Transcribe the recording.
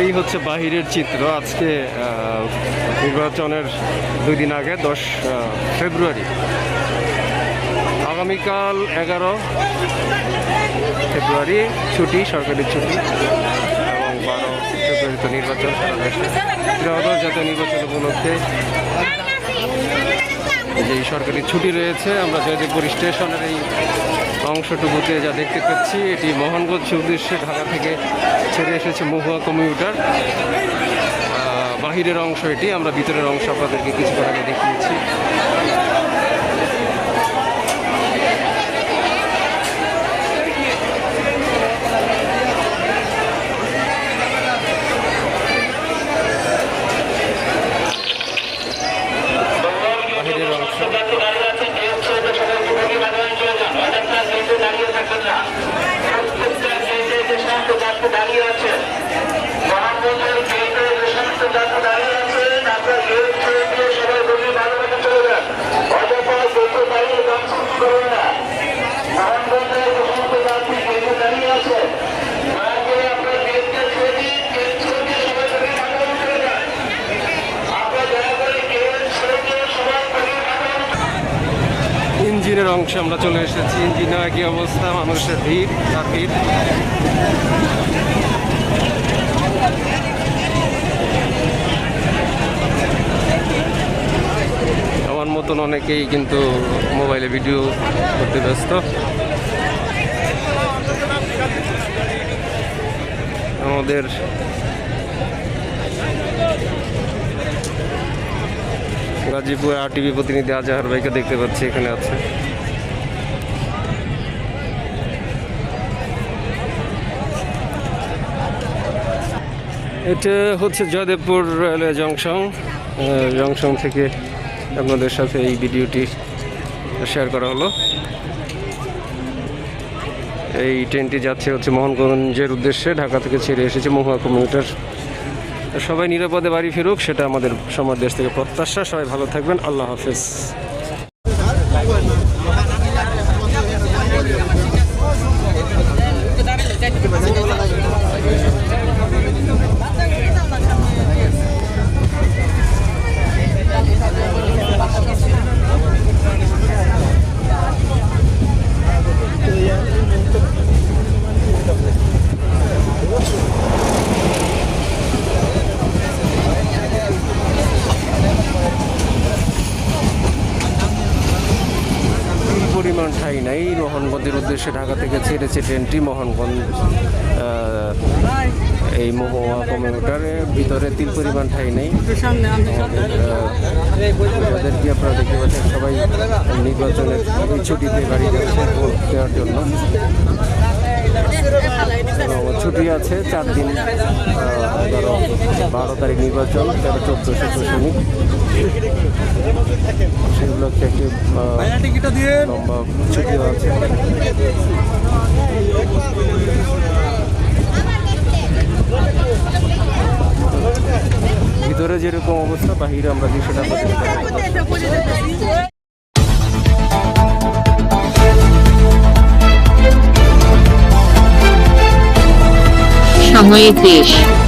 এই হচ্ছে বাহিরের চিত্র। আজকে নির্বাচনের দুই দিন আগে, দশ ফেব্রুয়ারি। আগামীকাল এগারো ফেব্রুয়ারি, ছুটি, সরকারি ছুটি, এবং বারো ফেব্রুয়ারি তো নির্বাচন। সারা দেশে জাতীয় নির্বাচন উপলক্ষে এই সরকারি ছুটি রয়েছে, আমরা জয়দেবপুর স্টেশনের এই অংশটুকুতে যা দেখতে পাচ্ছি, এটি মোহনগঞ্জ উদ্দেশ্যে ঢাকা থেকে ছেড়ে এসেছে মহুয়া কমিউটার। বাহিরের অংশ এটি, আমরা ভিতরের অংশ আপনাদেরকে কিছুক্ষণ আগে দেখিয়েছি বাহিরের অংশ দাঁড়িয়ে ইঞ্জিনের অংশে আমরা চলে এসেছি। ইঞ্জিনের একই অবস্থা? মানুষের ভিড়, তার ভিড়। আমার মতন অনেকেই কিন্তু মোবাইলে ভিডিও করতে ব্যস্ত। আমাদের গাজীপুর আর টিভি প্রতিনিধি আজাহার ভাইকে দেখতে পাচ্ছি এখানে আছে। এটা হচ্ছে জয়দেবপুর রেলওয়ে জংশন জংশন থেকে আপনাদের সাথে এই ভিডিওটি শেয়ার করা হলো। এই ট্রেনটি যাচ্ছে হচ্ছে মোহনগঞ্জের উদ্দেশ্যে, ঢাকা থেকে ছেড়ে এসেছে মহুয়া কমিউটার। সবাই নিরাপদে বাড়ি ফিরুক, সেটা আমাদের সমাজ দেশ থেকে প্রত্যাশা। সবাই ভালো থাকবেন, আল্লাহ হাফেজ এই পরিমাণ ঠাই নাই। মোহনগঞ্জের উদ্দেশ্যে ঢাকা থেকে ছেড়েছে ট্রেনটি। মোহনগঞ্জ এই মহুয়া কমিউটারের ভিতরে তিল পরিমাণ ঠাই নেই। যাদেরকে আপনারা দেখতে পাচ্ছেন, সবাই নির্বাচনের ছুটিতে বাড়ি যাচ্ছে ভোট দেওয়ার জন্য। ছুটি আছে, চার দিন এগারো, বারো তারিখ নির্বাচন, তেরো চোদ্দশো দশমিক সেগুলো থেকে লম্বা ছুটি আছে। ভিতরে যেরকম অবস্থা, বাহিরে আমরা দুশো টাকা 2003